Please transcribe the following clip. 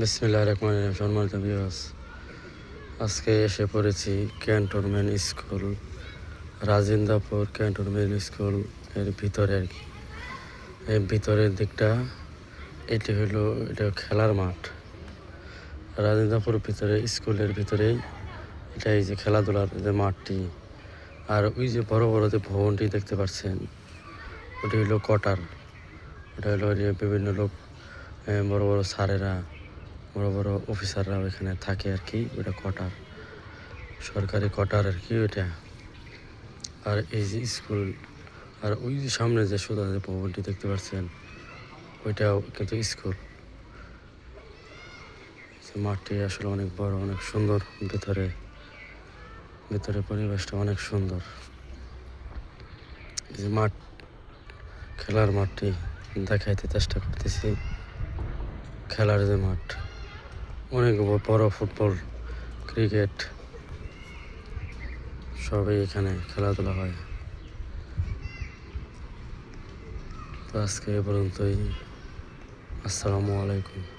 বিসমিল্লাহ রহমান রহিম। সম্মানিত আজকে এসে পড়েছি ক্যান্টনমেন্ট স্কুল রাজেন্দ্রপুর ক্যান্টনমেন্ট স্কুলের ভিতরে আর কি। এর ভিতরের দিকটা, এটি হলো, এটা খেলার মাঠ। রাজেন্দ্রপুর ভিতরে, স্কুলের ভিতরেই এটা এই যে খেলাধুলার যে মাঠটি। আর ওই যে বড় বড় যে ভবনটি দেখতে পাচ্ছেন, ওটি হলো কটার। ওটা হলো বিভিন্ন লোক বড় বড় স্যারেরা বড় বড় অফিসাররা ওইখানে থাকে আর কি ওটা কটার সরকারি কটার আর কি ওইটা। আর এই যে স্কুল, আর ওই যে সামনে যে সোজা যে ভবনটি দেখতে পাচ্ছেন ওইটাও কিন্তু স্কুল। মাঠটি আসলে অনেক বড়, অনেক সুন্দর, ভিতরে ভিতরে পরিবেশটা অনেক সুন্দর। যে মাঠ, খেলার মাঠটি দেখাইতে চেষ্টা করতেছি, খেলার যে মাঠ। অনেক বড় ফুটবল ক্রিকেট সবই এখানে খেলাধুলা হয়। তো আজকে এ পর্যন্তই। আসসালামু আলাইকুম।